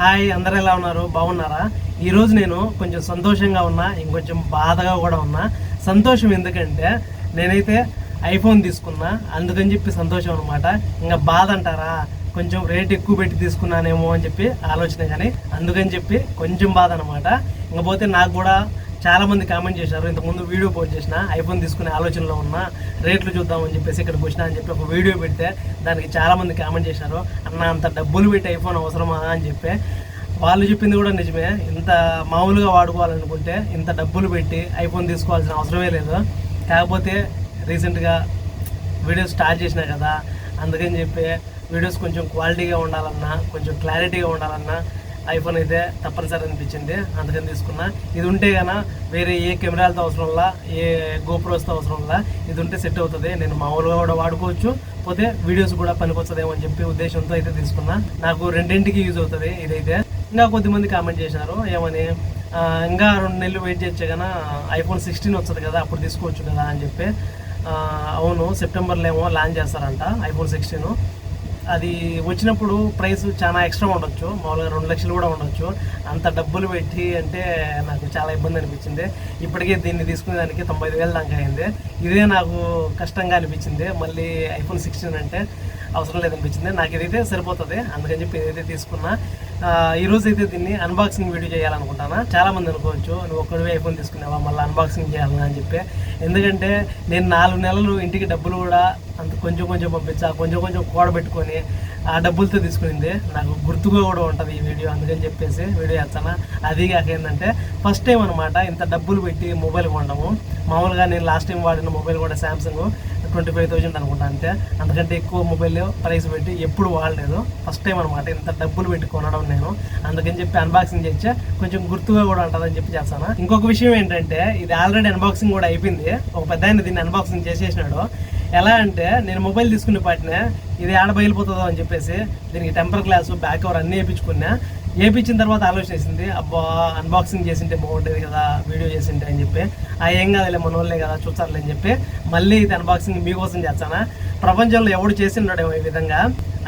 Hi అందరు ఎలా ఉన్నారు? బాగున్నారా? ఈరోజు నేను కొంచెం సంతోషంగా ఉన్నా ఇంకొంచెం బాధగా కూడా ఉన్నా. సంతోషం ఎందుకంటే నేనైతే ఐఫోన్ తీసుకున్నా అందుకని చెప్పి సంతోషం అనమాట ఇంకా బాధ అంటారా? కొంచెం రేట్ ఎక్కువ పెట్టి తీసుకున్నానేమో అని చెప్పి ఆలోచన కానీ అందుకని చెప్పి కొంచెం బాధ అనమాట ఇంకపోతే నాకు కూడా చాలామంది కామెంట్ చేశారు. ఇంతకుముందు వీడియో పోస్ట్ చేసిన ఐఫోన్ తీసుకునే ఆలోచనలో ఉన్నా రేట్లు చూద్దామని చెప్పేసి ఇక్కడికి వచ్చినా అని చెప్పి ఒక వీడియో పెడితే దానికి చాలామంది కామెంట్ చేశారు. అన్న అంత డబ్బులు పెట్టి ఐఫోన్ అవసరమా? అని చెప్పి. వాళ్ళు చెప్పింది కూడా నిజమే. ఇంత మామూలుగా వాడుకోవాలనుకుంటే ఇంత డబ్బులు పెట్టి ఐఫోన్ తీసుకోవాల్సిన అవసరమే లేదు. కాకపోతే రీసెంట్గా వీడియోస్ స్టార్ట్ చేసినా కదా అందుకని చెప్పి వీడియోస్ కొంచెం క్వాలిటీగా ఉండాలన్నా కొంచెం క్లారిటీగా ఉండాలన్నా ఐఫోన్ అయితే తప్పనిసరి అనిపించింది. అందుకని తీసుకున్నా. ఇది ఉంటే గన వేరే ఏ కెమెరాలతో అవసరంలా ఏ గోప్రోస్తో అవసరంలా ఇది ఉంటే సెట్ అవుతుంది. నేను మామూలుగా కూడా వాడుకోవచ్చు. పోతే వీడియోస్ కూడా పనికొస్తుందేమో అని చెప్పి ఉద్దేశంతో అయితే తీసుకున్నా. నాకు రెండింటికి యూజ్ అవుతుంది ఇదైతే. ఇంకా కొద్దిమంది కామెంట్ చేశారు. ఏమని? ఇంకా రెండు నెలలు వెయిట్ చేయొచ్చు కదా ఐఫోన్ సిక్స్టీన్ వస్తుంది కదా అప్పుడు తీసుకోవచ్చు కదా అని చెప్పి. అవును సెప్టెంబర్లో ఏమో లాంచ్ చేస్తారంట ఐఫోన్ సిక్స్టీన్. అది వచ్చినప్పుడు ప్రైస్ చాలా ఎక్స్ట్రా ఉండొచ్చు. మామూలుగా రెండు లక్షలు కూడా ఉండొచ్చు. అంత డబ్బులు పెట్టి అంటే నాకు చాలా ఇబ్బంది అనిపించింది. ఇప్పటికే దీన్ని తీసుకునేదానికి తొంభై ఐదు వేలు దాకా అయింది. ఇదే నాకు కష్టంగా అనిపించింది. మళ్ళీ ఐఫోన్ సిక్స్టీన్ అంటే అవసరం లేదనిపించింది. నాకు ఇదైతే సరిపోతుంది. అందుకని చెప్పి ఇదైతే తీసుకున్నా. ఈరోజు అయితే దీన్ని అన్బాక్సింగ్ వీడియో చేయాలనుకుంటాను? చాలామంది అనుకోవచ్చు. నువ్వు ఒక్కడివే ఐఫోన్ తీసుకున్నావా మళ్ళీ అన్బాక్సింగ్ చేయాలని అని చెప్పి. ఎందుకంటే నేను నాలుగు నెలలు ఇంటికి డబ్బులు కూడా అంత కొంచెం కొంచెం పంపించా కొంచెం కొంచెం కూడబెట్టుకొని ఆ డబ్బులతో తీసుకునింది. నాకు గుర్తుగా కూడా ఉంటుంది ఈ వీడియో అందుకని చెప్పేసి వీడియో చేస్తాను. అది కాక ఏంటంటే ఫస్ట్ టైం అనమాట ఇంత డబ్బులు పెట్టి మొబైల్ కొనడము. మామూలుగా నేను లాస్ట్ టైం వాడిన మొబైల్ కూడా శాంసంగ్ ట్వంటీ ఫైవ్ థౌజండ్ అనుకుంటా అంతే. అంతకంటే ఎక్కువ మొబైల్ ప్రైస్ పెట్టి ఎప్పుడు వాడలేదు. ఫస్ట్ టైం అనమాట ఇంత డబ్బులు పెట్టి కొనడం నేను. అందుకని చెప్పి అన్బాక్సింగ్ చేస్తే కొంచెం గుర్తుగా కూడా ఉంటుందని చెప్పి చేస్తాను. ఇంకొక విషయం ఏంటంటే ఇది ఆల్రెడీ అన్బాక్సింగ్ కూడా అయిపోయింది. ఒక పెద్ద ఆయన దీన్ని అన్బాక్సింగ్ చేసేసినాడు. ఎలా అంటే నేను మొబైల్ తీసుకునే పాటినే ఇది ఆడ బయలుపోతుందో అని చెప్పేసి దీనికి టెంపర్ గ్లాసు బ్యాక్ కవర్ అన్నీ వేయించుకున్నా. వేయించిన తర్వాత ఆలోచన వేసింది అబ్బా అన్బాక్సింగ్ చేసింటే బాగుంటుంది కదా వీడియో చేసింటే అని చెప్పి. ఆ ఏం కాదులే మన వాళ్ళే కదా చూస్తారులే అని చెప్పి మళ్ళీ ఇది అన్బాక్సింగ్ మీకోసం చేస్తానా? ప్రపంచంలో ఎవడు చేసిండడేమో ఈ విధంగా?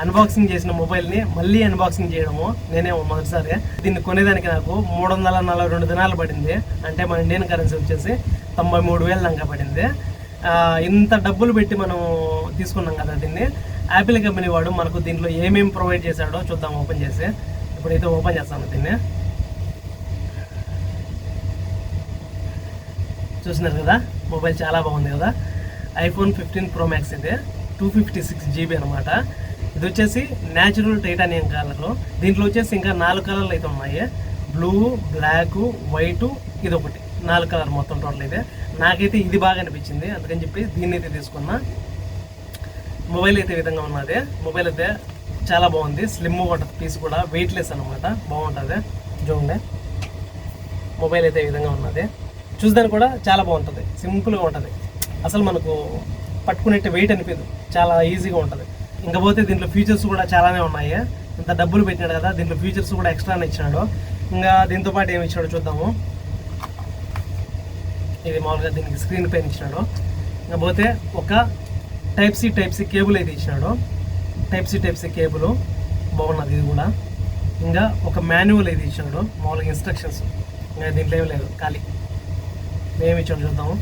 అన్బాక్సింగ్ చేసిన మొబైల్ని మళ్ళీ అన్బాక్సింగ్ చేయడము నేనే మొదటిసారి దీన్ని కొనేదానికి నాకు మూడు వందల నలభై రెండు దినాలు పడింది. అంటే మన ఇండియన్ కరెన్సీ వచ్చేసి తొంభై మూడు వేలు దాకా పడింది. ఇంత డబ్బులు పెట్టి మనం తీసుకున్నాం కదా దీన్ని. యాపిల్ కంపెనీ వాడు మనకు దీంట్లో ఏమేమి ప్రొవైడ్ చేశాడో చూద్దాం ఓపెన్ చేసి. ఇప్పుడైతే ఓపెన్ చేస్తాను దీన్ని. చూసినారు కదా? మొబైల్ చాలా బాగుంది కదా? ఐఫోన్ ఫిఫ్టీన్ ప్రో మ్యాక్స్ ఇది. టూ ఫిఫ్టీ సిక్స్ జీబీ అనమాట ఇది వచ్చేసి న్యాచురల్ టైటానియం కలర్ దీంట్లో వచ్చేసి ఇంకా నాలుగు కలర్లు అయితే ఉన్నాయి. బ్లూ బ్లాక్ వైటు ఇది ఒకటి. నాలుగు కలర్ మొత్తం టోటల్ అయితే. నాకైతే ఇది బాగా అనిపించింది. అందుకని చెప్పి దీన్ని అయితే తీసుకున్నా. మొబైల్ అయితే విధంగా ఉన్నది. మొబైల్ అయితే చాలా బాగుంది. స్లిమ్ ఉంటుంది పీస్ కూడా వెయిట్లెస్ అనమాట బాగుంటుంది. చూడండి. మొబైల్ అయితే ఈ విధంగా ఉన్నది. చూసేదానికి కూడా చాలా బాగుంటుంది. సింపుల్గా ఉంటుంది. అసలు మనకు పట్టుకునేట్టు వెయిట్ అనిపించదు. చాలా ఈజీగా ఉంటుంది. ఇంకా పోతే దీంట్లో ఫీచర్స్ కూడా చాలానే ఉన్నాయి. ఇంత డబ్బులు పెట్టినాడు కదా దీంట్లో ఫీచర్స్ కూడా ఎక్స్ట్రానే ఇచ్చినాడు. ఇంకా దీంతో పాటు ఏమి ఇచ్చాడో చూద్దాము. ఇది మామూలుగా దీనికి స్క్రీన్ పైన ఇచ్చినాడు. ఇంకా పోతే ఒక type C type C cable అయితే ఇచ్చినాడు. Type C type C cable బాగున్నది ఇది కూడా. ఇంకా ఒక మాన్యువల్ అయితే ఇచ్చాడు. మామూలుగా ఇన్స్ట్రక్షన్స్ ఇంకా దీంట్లో ఏం లేదు. ఖాళీ. మేము ఇచ్చాడు చూద్దాము.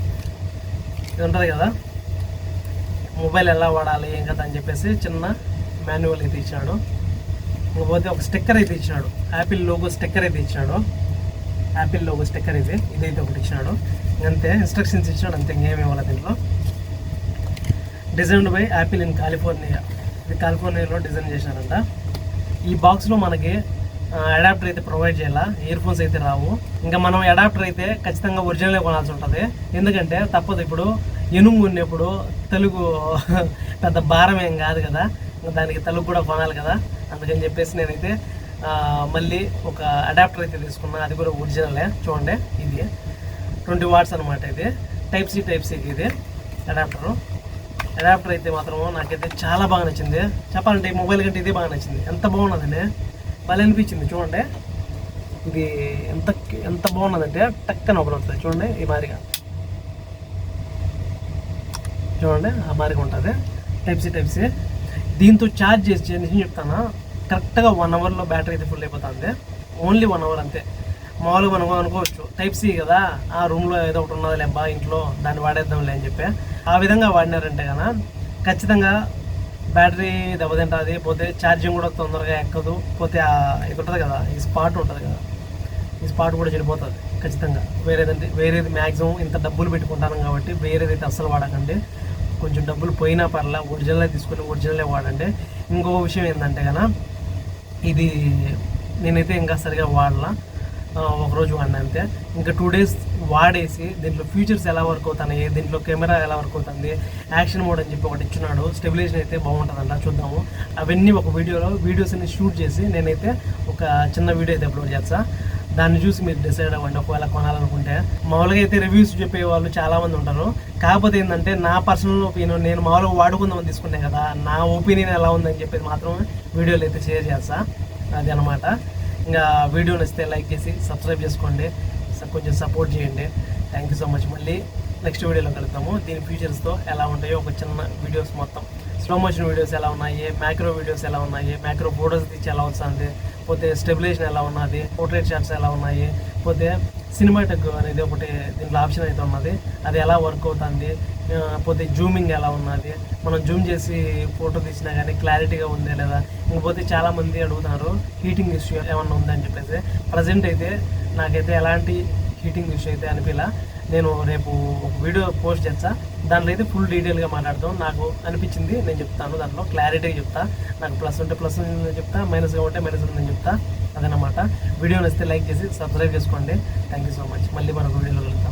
ఇది ఉంటుంది కదా? మొబైల్ ఎలా వాడాలి ఏం కదా అని చెప్పేసి చిన్న మాన్యువల్ అయితే ఇచ్చాడు. ఇంకపోతే ఒక స్టిక్కర్ అయితే ఇచ్చినాడు యాపిల్ లోగో స్టిక్కర్ అయితే ఇచ్చాడు. యాపిల్ లోగో స్టిక్కర్ ఇది. ఇదైతే ఒకటి ఇచ్చినాడు అంతే ఇన్స్ట్రక్షన్స్ ఇచ్చినాడు అంతే. ఇంకేమి ఇవ్వాలి దీంట్లో? Designed by Apple in California ఇది కాలిఫోర్నియాలో డిజైన్ చేశారంట. ఈ బాక్స్లో మనకి అడాప్టర్ అయితే ప్రొవైడ్ చేయాలా? ఇయర్ ఫోన్స్ అయితే రావు. ఇంకా మనం అడాప్టర్ అయితే ఖచ్చితంగా ఒరిజినలే కొనాల్సి ఉంటుంది. ఎందుకంటే తప్పదు ఇప్పుడు ఎనుగు ఉన్నప్పుడు తెలుగు పెద్ద భారం ఏం కాదు కదా. ఇంకా దానికి తెలుగు కూడా కొనాలి కదా. అందుకని చెప్పేసి నేనైతే మళ్ళీ ఒక అడాప్టర్ అయితే తీసుకున్నా అది కూడా ఒరిజినలే. చూడండి ఇది. ట్వంటీ వాట్స్ అనమాట ఇది. టైప్ సి టైప్ సికి ఇది అడాప్టరు. అడాప్టర్ అయితే మాత్రం నాకైతే చాలా బాగా నచ్చింది. చెప్పాలంటే ఈ మొబైల్ కంటే ఇదే బాగా నచ్చింది. ఎంత బాగున్నదండి భలే అనిపించింది చూడండి. ఇది ఎంత ఎంత బాగున్నదంటే టక్కన ఓపెన్ అవుతుంది. చూడండి ఈ మారిగా. చూడండి ఆ మారిగా ఉంటుంది. టైప్ సి టైప్ సి దీంతో ఛార్జ్ చేసి నిజం చెప్తాను? కరెక్ట్గా వన్ అవర్లో బ్యాటరీ అయితే ఫుల్ అయిపోతుంది. ఓన్లీ వన్ అవర్ అంతే. మామూలుగా మనం అనుకోవచ్చు. టైప్ సి కదా? ఆ రూమ్లో ఏదో ఒకటి ఉన్నది లేబ్బా ఇంట్లో దాన్ని వాడేద్దాంలే అని చెప్పి. ఆ విధంగా వాడినారంటే కదా ఖచ్చితంగా బ్యాటరీ దెబ్బతింటుంది పోతే ఛార్జింగ్ కూడా తొందరగా ఎక్కదు. పోతే ఆ ఇది ఉంటుంది కదా ఈ స్పాట్ ఉంటుంది కదా. ఈ స్పాట్ కూడా చెడిపోతుంది ఖచ్చితంగా. వేరేదంటే వేరేది మ్యాక్సిమం ఇంత డబ్బులు పెట్టుకుంటాను కాబట్టి వేరేది అయితే అస్సలు వాడకండి. కొంచెం డబ్బులు పోయినా పర్లా ఒరిజినలే తీసుకుని ఒరిజినలే వాడండి. ఇంకో విషయం ఏంటంటే కనుక ఇది నేనైతే ఇంకా సరిగా వాడలా. ఒకరోజు వాడినా అంతే ఇంకా టూ డేస్ వాడేసి దీంట్లో ఫీచర్స్ ఎలా వర్క్ అవుతున్నాయి దీంట్లో కెమెరా ఎలా వర్క్ అవుతుంది యాక్షన్ మోడ్ అని చెప్పి ఒకటి ఇచ్చినాడు స్టెబిలైజేషన్ అయితే బాగుంటుందంట చూద్దాము. అవన్నీ ఒక వీడియోలో వీడియోస్ అన్ని షూట్ చేసి నేనైతే ఒక చిన్న వీడియో అయితే అప్లోడ్ చేస్తాను దాన్ని చూసి మీరు డిసైడ్ అవ్వండి ఒకవేళ కొనాలనుకుంటే. మామూలుగా అయితే రివ్యూస్ చెప్పే వాళ్ళు చాలామంది ఉంటారు. కాకపోతే ఏంటంటే నా పర్సనల్ ఒపీనియన్ నేను మామూలుగా వాడుకుందామని తీసుకున్నాను కదా నా ఒపీనియన్ ఎలా ఉందని చెప్పేది మాత్రం వీడియోలు అయితే షేర్ చేస్తా. అది అనమాట ఇంకా వీడియో నచ్చితే లైక్ చేసి సబ్స్క్రైబ్ చేసుకోండి. కొంచెం సపోర్ట్ చేయండి. థ్యాంక్ యూ సో మచ్ మళ్ళీ నెక్స్ట్ వీడియోలో కలుద్దాము. దీని ఫీచర్స్తో ఎలా ఉంటాయో ఒక చిన్న వీడియోస్ మొత్తం. స్లో మోషన్ వీడియోస్ ఎలా ఉన్నాయి? మ్యాక్రో వీడియోస్ ఎలా ఉన్నాయి? మ్యాక్రో ఫోటోస్ తీసి ఎలా వస్తుంది? పోతే స్టెబిలేషన్ ఎలా ఉన్నది? పోర్ట్రేట్ షాట్స్ ఎలా ఉన్నాయి? పోతే సినిమాటెక్ అనేది ఒకటి దీంట్లో ఆప్షన్ అయితే ఉన్నది. అది ఎలా వర్క్ అవుతుంది? పోతే జూమింగ్ ఎలా ఉన్నది? మనం జూమ్ చేసి ఫోటో తీసినా కానీ క్లారిటీగా ఉందే లేదా? ఇంకపోతే చాలామంది అడుగుతున్నారు హీటింగ్ ఇష్యూ ఏమన్నా ఉందని చెప్పేసి. ప్రజెంట్ అయితే నాకైతే ఎలాంటి హీటింగ్ ఇష్యూ అయితే అనిపించలా నేను రేపు ఒక వీడియో పోస్ట్ చేస్తా. దాంట్లో అయితే ఫుల్ డీటెయిల్గా మాట్లాడతాం. నాకు అనిపించింది నేను చెప్తాను దాంట్లో. క్లారిటీగా చెప్తా. నాకు ప్లస్ ఉంటే ప్లస్ చెప్తా. మైనస్గా ఉంటే మైనస్ ఉందని చెప్తా. అదనమాట వీడియో నచ్చితే లైక్ చేసి సబ్స్క్రైబ్ చేసుకోండి. థ్యాంక్ యూ సో మచ్ మళ్ళీ మనకు వీడియోలో కలుద్దాం.